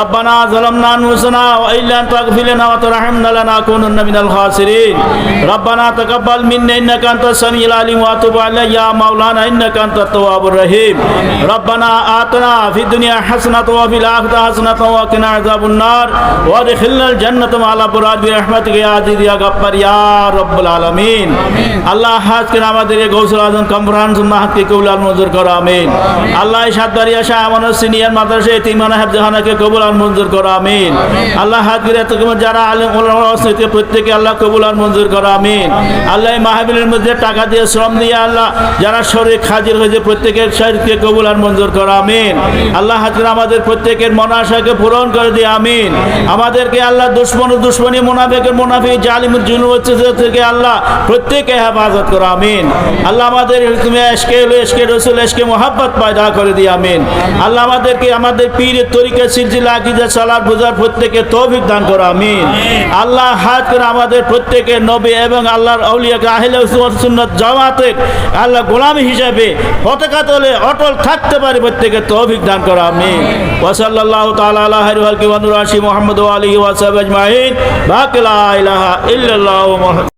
ربنا ظلمنا أنفسنا وإن لم تغفر لنا وترحمنا لنكونن من الخاسرين ربنا تقبل منا إنك أنت السميع العليم وتب علينا يا مولانا إنك أنت التواب الرحيم ربنا آتنا في الدنيا حسنة وفي الآخرة حسنة وقنا عذاب النار وادخلنا الجنة مع الأبرار برحمتك يا عزيز يا غفار يا رب العالمين আল্লাহ আজকে আমাদের এই গৌসুল আজম কম্বরান সুন্নাহাতকে মঞ্জুর করো, আমিন। আল্লাহ সিনিয়র মাদ্রাসা মঞ্জুর করো, আমিন। আল্লাহ যারা আলেম প্রত্যেকে আল্লাহ মঞ্জুর করো, আমিন। আল্লাহ মাহবিলের মধ্যে টাকা দিয়ে শ্রম দিয়ে আল্লাহ যারা শরীর হাজির হয়েছে প্রত্যেকের শরীরকে মঞ্জুর করো, আমিন। আল্লাহ আমাদের প্রত্যেকের মনাশাকে পূরণ করে দিয়ে আমিন। আমাদেরকে আল্লাহ দুশ্মন দুশ্মনী মোনাফেকের মোনাফি জালিম জুলুম হচ্ছে থেকে আল্লাহ প্রত্যেকে হেফাজত করো, আমিন। আল্লাহ আমাদের তুমি এসকে এসকে রসুল এসকে মোহাব্বত পয়দা করে দিয়ে আমিন। আল্লাহ আমাদেরকে আমাদের পীরের তরিকা, সিলসিলা, আকিদা সালার বুঝার প্রত্যেকে তৌফিক দান করো, আমিন। আল্লাহ হাত করে আমাদের প্রত্যেকে নবী এবং আল্লাহর আউলিয়াকে আহিলে সুন্নত জামাতে আল্লাহ গোলামী হিসাবে পতাকা তোলে অটল থাকতে পারে প্রত্যেকে তৌফিক দান করো, আমিন। ওয়াসাল্লাল্লাহু তাআলা আলা হারি ওয়াল কিওয়ানুর রাশি মুহাম্মদ ওয়া আলিহি ওয়া সাহবিহি আজমাইন। বাকিলা ইলাহা ইল্লাল্লাহু